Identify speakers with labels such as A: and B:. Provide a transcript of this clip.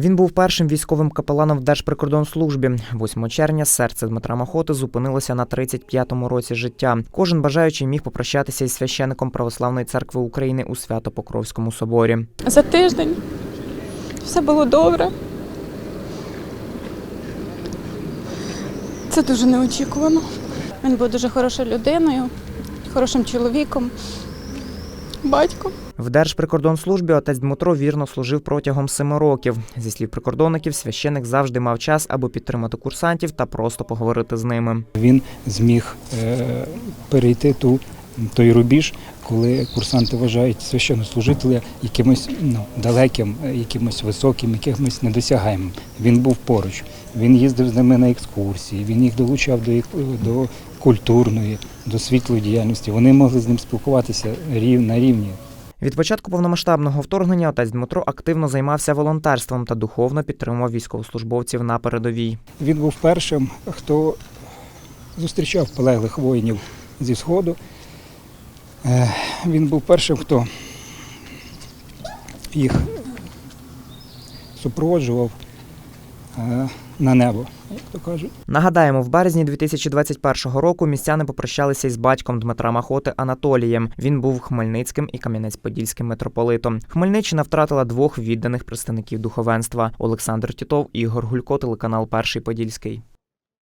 A: Він був першим військовим капеланом в Держприкордонслужбі. 8 червня серце Дмитра Махоти зупинилося на 35-му році життя. Кожен бажаючий міг попрощатися із священником Православної церкви України у Свято-Покровському соборі.
B: За тиждень все було добре. Це дуже неочікувано. Він був дуже хорошою людиною, хорошим чоловіком, батьком.
A: В Держприкордонслужбі отець Дмитро вірно служив протягом семи років. Зі слів прикордонників, священик завжди мав час, аби підтримати курсантів та просто поговорити з ними.
C: Він зміг е, перейти ту, той рубіж, коли курсанти вважають священнослужителя якимось ну, далеким, якимось високим, якимось недосягаємим. Він був поруч. Він їздив з ними на екскурсії, він їх долучав до, до культурної, до світлої діяльності. Вони могли з ним спілкуватися рів, на рівні.
A: Від початку повномасштабного вторгнення отець Дмитро активно займався волонтерством та духовно підтримував військовослужбовців на передовій.
C: Він був першим, хто зустрічав полеглих воїнів зі Сходу. Е, Він був першим, хто їх супроводжував е, на небо, як то кажуть.
A: Нагадаємо, в березні 2021 року містяни попрощалися із батьком Дмитра Махоти Анатолієм. Він був Хмельницьким і Кам'янець-Подільським митрополитом. Хмельниччина втратила двох відданих представників духовенства: Олександр Тітов і Ігор Гулько, телеканал Перший Подільський.